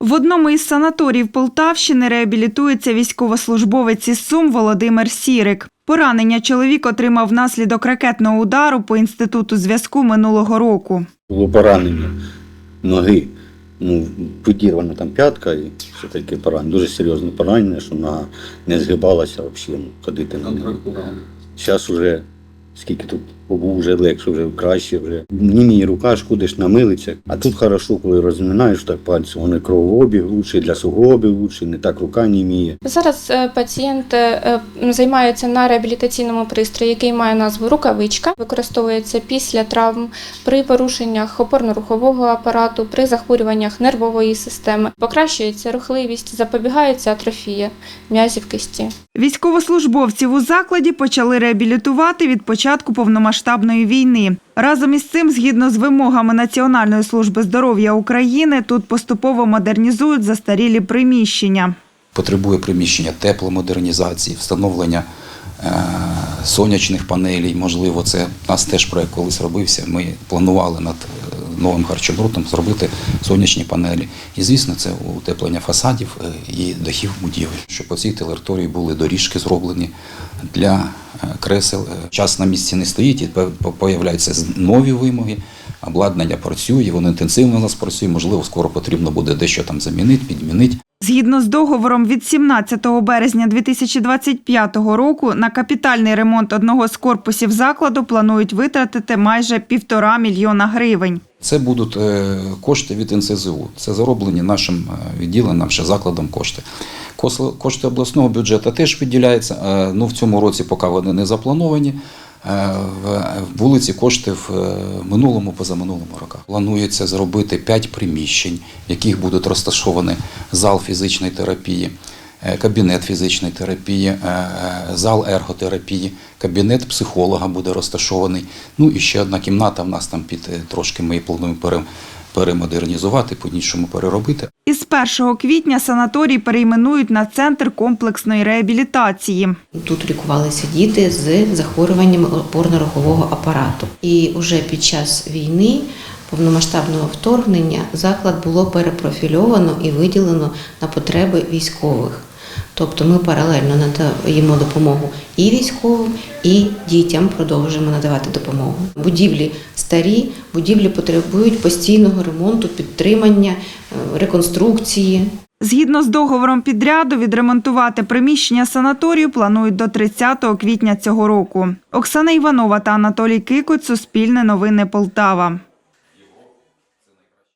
В одному із санаторіїв Полтавщини реабілітується військовослужбовець із Сум Володимир Сірик. Поранення чоловік отримав внаслідок ракетного удару по інституту зв'язку минулого року. Було поранення ноги. Ну, підірвана там п'ятка і все таке поранення. Дуже серйозне поранення, що нога не згибалася взагалі, ну, ходити на неї. Зараз вже скільки тут побув, вже легше, вже краще, вже німій рука, шкодиш на милицях. А тут хорошо, коли розминаєш так пальці, вони кровообіг лучший, для суглобів лучший, не так рука німіє. Зараз е, пацієнт е, займається на реабілітаційному пристрої, який має назву рукавичка. Використовується після травм при порушеннях опорно-рухового апарату, при захворюваннях нервової системи. Покращується рухливість, запобігається атрофія м'язів кисті. Військовослужбовців у закладі почали реабілітувати від початку повномасштабної війни. Разом із цим, згідно з вимогами Національної служби здоров'я України, тут поступово модернізують застарілі приміщення. потребує приміщення тепломодернізації, встановлення е, сонячних панелей. Можливо, це у нас теж проект колись робився. Ми планували над е, новим харчобрутом зробити сонячні панелі. І, звісно, це утеплення фасадів е, і дахів будівель, щоб по цій території були доріжки зроблені для е, кресел. Е, Час на місці не стоїть, і появляються нові вимоги. Обладнання працює, воно інтенсивно у нас працює. Можливо, скоро потрібно буде дещо там замінити, підмінити. Згідно з договором від 17 березня 2025 року на капітальний ремонт одного з корпусів закладу планують витратити майже півтора мільйона гривень. Це будуть е, кошти від НСЗУ. Це зароблені нашим е, відділенням, ще закладом кошти. Кошти обласного бюджету теж виділяються. е, Ну, в цьому році поки вони не заплановані. Е, в- Були ці кошти в е, минулому, позаминулому роках. Планується зробити 5 приміщень, в яких будуть розташовані зал фізичної терапії, е, кабінет фізичної терапії, зал ерготерапії, кабінет психолога буде розташований. Ну і ще одна кімната в нас там під трошки ми плануємо пере- перемодернізувати, по-іншому переробити. Із 1 квітня санаторій перейменують на центр комплексної реабілітації. Тут лікувалися діти з захворюваннями опорно-рухового апарату. І вже під час війни, повномасштабного вторгнення, заклад було перепрофільовано і виділено на потреби військових. Тобто ми паралельно надаємо допомогу і військовим, і дітям продовжуємо надавати допомогу. Будівлі старі, будівлі потребують постійного ремонту, підтримання, е, реконструкції. Згідно з договором підряду, відремонтувати приміщення санаторію планують до 30 квітня цього року. Оксана Іванова та Анатолій Кикуть, Суспільне новини Полтава.